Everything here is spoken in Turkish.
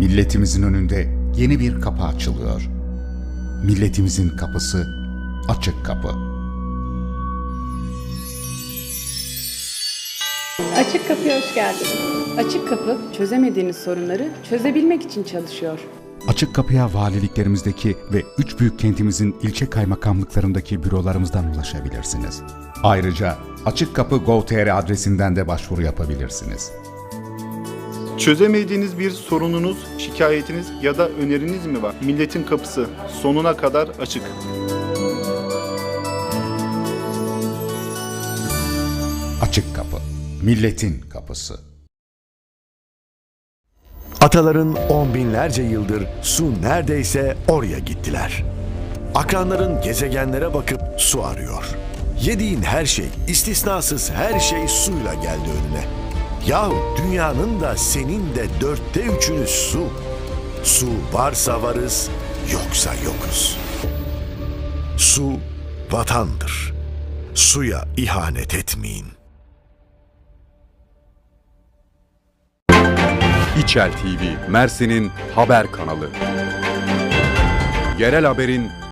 Milletimizin önünde yeni bir kapı açılıyor. Milletimizin kapısı açık kapı. Açık Kapı'ya hoş geldiniz. Açık Kapı, çözemediğiniz sorunları çözebilmek için çalışıyor. Açık kapıya valiliklerimizdeki ve üç büyük kentimizin ilçe kaymakamlıklarındaki bürolarımızdan ulaşabilirsiniz. Ayrıca Açık Kapı Gov.tr adresinden de başvuru yapabilirsiniz. Çözemediğiniz bir sorununuz, şikayetiniz ya da öneriniz mi var? Milletin kapısı sonuna kadar açık. Açık Kapı, milletin kapısı. Ataların on binlerce yıldır su neredeyse oraya gittiler. Akranların gezegenlere bakıp su arıyor. Yediğin her şey, istisnasız her şey suyla geldi önüne. Yahu dünyanın da senin de dörtte üçünü su. Su varsa varız, yoksa yokuz. Su vatandır. Suya ihanet etmeyin. İçel TV, Mersin'in haber kanalı. Yerel haberin